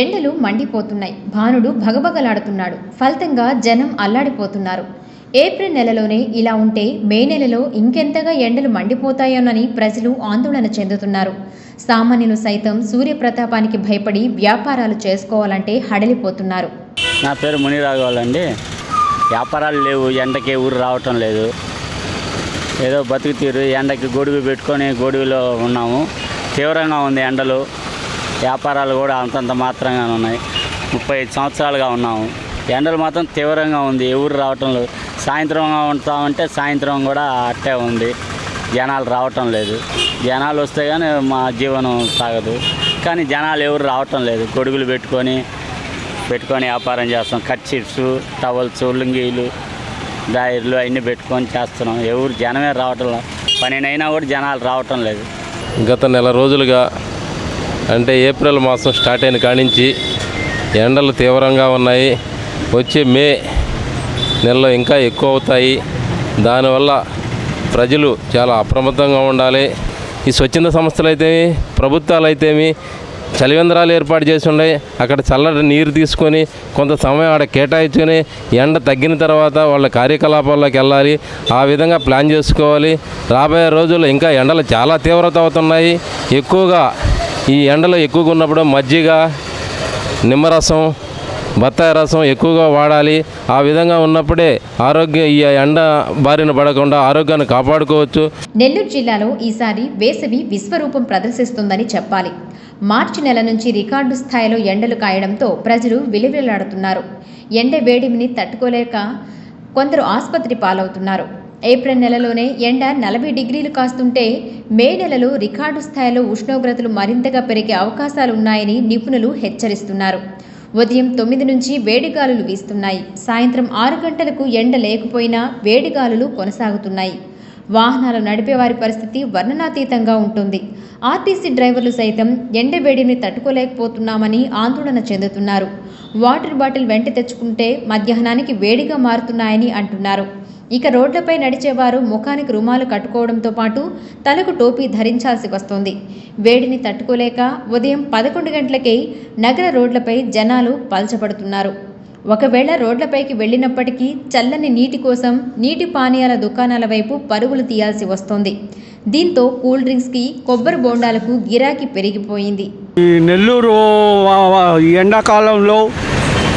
ఎండలు మండిపోతున్నాయి. భానుడు భగభగలాడుతున్నాడు. ఫలితంగా జనం అల్లాడిపోతున్నారు. ఏప్రిల్ నెలలోనే ఇలా ఉంటే మే నెలలో ఇంకెంతగా ఎండలు మండిపోతాయోనని ప్రజలు ఆందోళన చెందుతున్నారు. సామాన్యులు సైతం సూర్యప్రతాపానికి భయపడి వ్యాపారాలు చేసుకోవాలంటే హడలిపోతున్నారు. నా పేరు మునిరాఘవాల్ అండి. వ్యాపారాలు లేవు. ఎండకి ఊరు రావటం లేదు. ఏదో బతుకు తీరు ఎండకి గొడుగు పెట్టుకొని గొడుగులో ఉన్నాము. తీవ్రంగా ఉంది ఎండలు. వ్యాపారాలు కూడా అంతంత మాత్రంగానే ఉన్నాయి. ముప్పై ఐదు సంవత్సరాలుగా ఉన్నాము. ఎండలు మాత్రం తీవ్రంగా ఉంది. ఎవరు రావటం లేదు. సాయంత్రం ఉంటామంటే సాయంత్రం కూడా అట్టే ఉంది. జనాలు రావటం లేదు. జనాలు వస్తే కానీ మా జీవనం సాగదు. కానీ జనాలు ఎవరు రావటం లేదు. గొడుగులు పెట్టుకొని పెట్టుకొని వ్యాపారం చేస్తాం. కట్ టవల్స్ లుంగీలు దాయిర్లు అన్నీ పెట్టుకొని చేస్తున్నాం. ఎవరు జనమే రావటం లేదు. పనినైనా కూడా జనాలు రావటం లేదు. గత నెల రోజులుగా అంటే ఏప్రిల్ మాసం స్టార్ట్ అయిన కానించి ఎండలు తీవ్రంగా ఉన్నాయి. వచ్చే మే నెలలో ఇంకా ఎక్కువ అవుతాయి. దానివల్ల ప్రజలు చాలా అప్రమత్తంగా ఉండాలి. ఈ స్వచ్ఛంద సంస్థలు అయితేమి ప్రభుత్వాలు అయితేమి చలివేంద్రాలు ఏర్పాటు చేసి ఉన్నాయి. అక్కడ చల్లటి నీరు తీసుకొని కొంత సమయం ఆడ కేటాయించుకొని ఎండ తగ్గిన తర్వాత వాళ్ళ కార్యకలాపాల్లోకి వెళ్ళాలి. ఆ విధంగా ప్లాన్ చేసుకోవాలి. రాబోయే రోజుల్లో ఇంకా ఎండలు చాలా తీవ్రత అవుతున్నాయి. ఎక్కువగా ఈ ఎండలు ఎక్కువగా ఉన్నప్పుడు మజ్జిగ నిమ్మరసం బత్తాయి రసం ఎక్కువగా వాడాలి. ఆ విధంగా ఉన్నప్పుడే ఆరోగ్య ఈ ఎండ బారిన పడకుండా ఆరోగ్యాన్ని కాపాడుకోవచ్చు. నెల్లూరు జిల్లాలో ఈసారి వేసవి విశ్వరూపం ప్రదర్శిస్తుందని చెప్పాలి. మార్చి నెల నుంచి రికార్డు స్థాయిలో ఎండలు కాయడంతో ప్రజలు విలువిలాడుతున్నారు ఎండ వేడిమిని తట్టుకోలేక కొందరు ఆసుపత్రి పాలవుతున్నారు. ఏప్రిల్ నెలలోనే ఎండ నలభై డిగ్రీలు కాస్తుంటే మే నెలలో రికార్డు స్థాయిలో ఉష్ణోగ్రతలు మరింతగా పెరిగే అవకాశాలు ఉన్నాయని నిపుణులు హెచ్చరిస్తున్నారు. ఉదయం తొమ్మిది నుంచి వేడిగాలులు వీస్తున్నాయి. సాయంత్రం ఆరు గంటలకు ఎండ లేకపోయినా వేడిగాలులు కొనసాగుతున్నాయి. వాహనాలు నడిపేవారి పరిస్థితి వర్ణనాతీతంగా ఉంటుంది. ఆర్టీసీ డ్రైవర్లు సైతం ఎండ వేడిని తట్టుకోలేకపోతున్నామని ఆందోళన చెందుతున్నారు. వాటర్ బాటిల్ వెంట తెచ్చుకుంటే మధ్యాహ్నానికి వేడిగా మారుతున్నాయని అంటున్నారు. ఇక రోడ్లపై నడిచేవారు ముఖానికి రుమాలు కట్టుకోవడంతో పాటు తలకు టోపీ ధరించాల్సి వస్తోంది. వేడిని తట్టుకోలేక ఉదయం పదకొండు గంటలకే నగర రోడ్లపై జనాలు పలచబడుతున్నారు. ఒకవేళ రోడ్లపైకి వెళ్ళినప్పటికీ చల్లని నీటి కోసం నీటి పానీయాల దుకాణాల వైపు పరుగులు తీయాల్సి వస్తోంది. దీంతో కూల్ డ్రింక్స్కి కొబ్బరి బోండాలకు గిరాకీ పెరిగిపోయింది. ఈ నెల్లూరు ఎండాకాలంలో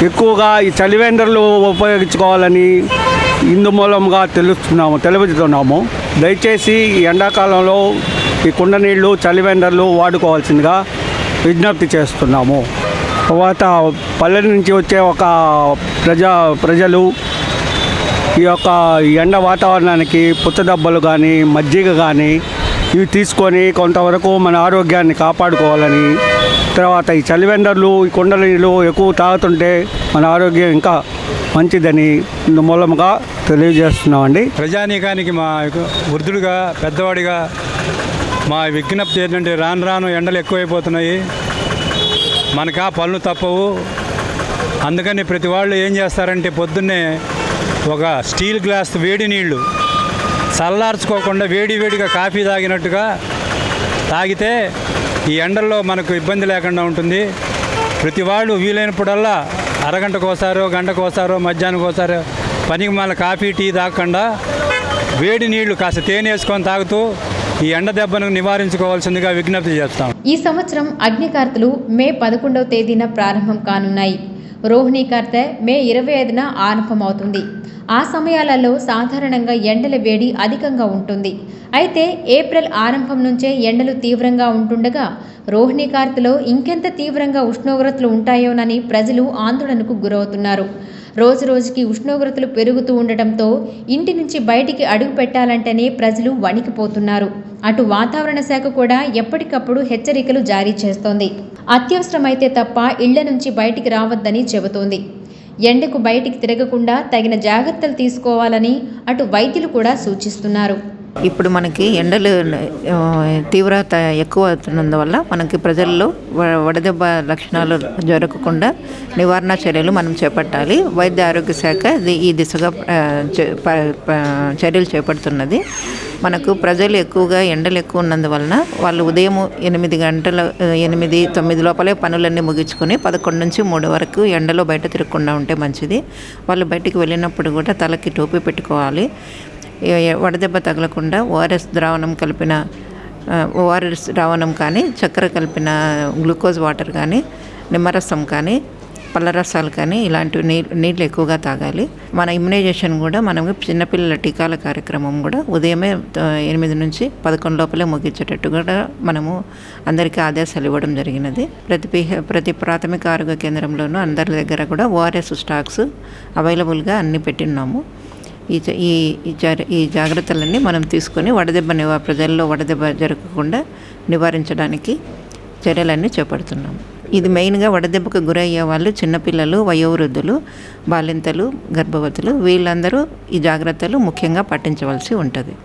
ఎక్కువగా ఈ చలివేంద్రలు ఉపయోగించుకోవాలని ఇందు మూలంగా తెలుస్తున్నాము తెలుపుతున్నాము దయచేసి ఈ ఎండాకాలంలో ఈ కుండ నీళ్ళు చలివెండర్లు వాడుకోవాల్సిందిగా విజ్ఞప్తి చేస్తున్నాము. తర్వాత పల్లె నుంచి వచ్చే ఒక ప్రజా ప్రజలు ఈ యొక్క ఎండ వాతావరణానికి పుచ్చదబ్బలు కానీ మజ్జిగ కానీ ఇవి తీసుకొని కొంతవరకు మన ఆరోగ్యాన్ని కాపాడుకోవాలని తర్వాత ఈ చలివెండర్లు ఈ కుండ నీళ్ళు ఎక్కువ తాగుతుంటే మన ఆరోగ్యం ఇంకా మంచిదని ఇందు మూలముగా తెలియజేస్తున్నామండి. ప్రజానీకానికి మా వృద్ధుడిగా పెద్దవాడిగా మా విజ్ఞప్తి ఏంటంటే రాను రాను ఎండలు ఎక్కువైపోతున్నాయి. మనకు ఆ పనులు తప్పవు. అందుకని ప్రతి వాళ్ళు ఏం చేస్తారంటే పొద్దున్నే ఒక స్టీల్ గ్లాస్ వేడి నీళ్ళు చల్లార్చుకోకుండా వేడి వేడిగా కాఫీ తాగినట్టుగా తాగితే ఈ ఎండల్లో మనకు ఇబ్బంది లేకుండా ఉంటుంది. ప్రతి వాళ్ళు వీలైనప్పుడల్లా అరగంటకోసారో గంటకోసారో మధ్యాహ్నంకోసారో పనికి మళ్ళీ కాఫీ టీ తాగకుండా వేడి నీళ్ళు కాస్త తేనె వేసుకొని తాగుతూ ఈ ఎండ దెబ్బను నివారించుకోవాల్సిందిగా విజ్ఞప్తి చేస్తాం. ఈ సంవత్సరం అగ్నికార్తలు మే పదకొండవ తేదీన ప్రారంభం కానున్నాయి. రోహిణీ కర్త మే ఇరవై ఐదున ఆరంభమవుతుంది. ఆ సమయాలలో సాధారణంగా ఎండల వేడి అధికంగా ఉంటుంది. అయితే ఏప్రిల్ ఆరంభం నుంచే ఎండలు తీవ్రంగా ఉంటుండగా రోహిణీ కార్తెలో ఇంకెంత తీవ్రంగా ఉష్ణోగ్రతలు ఉంటాయోనని ప్రజలు ఆందోళనకు గురవుతున్నారు. రోజు రోజుకి ఉష్ణోగ్రతలు పెరుగుతూ ఉండటంతో ఇంటి నుంచి బయటికి అడుగు పెట్టాలంటేనే ప్రజలు వణికిపోతున్నారు. అటు వాతావరణ శాఖ కూడా ఎప్పటికప్పుడు హెచ్చరికలు జారీ చేస్తోంది. అత్యవసరమైతే తప్ప ఇళ్ళ నుంచి బయటికి రావద్దని చెబుతోంది. ఎండకు బయటికి తిరగకుండా తగిన జాగ్రత్తలు తీసుకోవాలని అటు వైద్యులు కూడా సూచిస్తున్నారు. ఇప్పుడు మనకి ఎండలు తీవ్రత ఎక్కువ అవుతున్నందువల్ల మనకి ప్రజల్లో వ- వడదెబ్బ లక్షణాలు జరగకుండా నివారణ చర్యలు మనం చేపట్టాలి. వైద్య ఆరోగ్య శాఖ ఈ దిశగా చర్యలు చేపడుతున్నది. మనకు ప్రజలు ఎక్కువగా ఎండలు ఎక్కువ ఉన్నందువలన వాళ్ళు ఉదయం ఎనిమిది గంటల ఎనిమిది తొమ్మిది లోపలే పనులన్నీ ముగించుకొని పదకొండు నుంచి మూడు వరకు ఎండలో బయట తిరగకుండా ఉంటే మంచిది. వాళ్ళు బయటికి వెళ్ళినప్పుడు కూడా తలకి టోపీ పెట్టుకోవాలి. వడదెబ్బ తగలకుండా ఓఆర్ఎస్ ద్రావణం కలిపిన ఓఆర్ఎస్ ద్రావణం కానీ చక్కెర కలిపిన గ్లూకోజ్ వాటర్ కానీ నిమ్మరసం కానీ పళ్ళ రసాలు కానీ ఇలాంటివి నీళ్ళు నీళ్ళు ఎక్కువగా తాగాలి. మన ఇమ్యునైజేషన్ కూడా మనము చిన్నపిల్లల టీకాల కార్యక్రమం కూడా ఉదయమే ఎనిమిది నుంచి పదకొండు లోపలే ముగించేటట్టు కూడా మనము అందరికీ ఆదేశాలు ఇవ్వడం జరిగినది. ప్రతి ప్రతి ప్రాథమిక ఆరోగ్య కేంద్రంలోనూ అందరి దగ్గర కూడా ఓఆర్ఎస్ స్టాక్స్ అవైలబుల్గా అన్ని పెట్టిన్నాము. ఈ ఈ ఈ జాగ్రత్తలన్నీ మనం తీసుకొని వడదెబ్బ నివా ప్రజల్లో వడదెబ్బ జరగకుండా నివారించడానికి చర్యలన్నీ చేపడుతున్నాము ఇది మెయిన్గా వడదెబ్బకు గురయ్యే వాళ్ళు చిన్నపిల్లలు వయోవృద్ధులు బాలింతలు గర్భవతులు వీళ్ళందరూ ఈ జాగ్రత్తలు ముఖ్యంగా పాటించవలసి ఉంటుంది.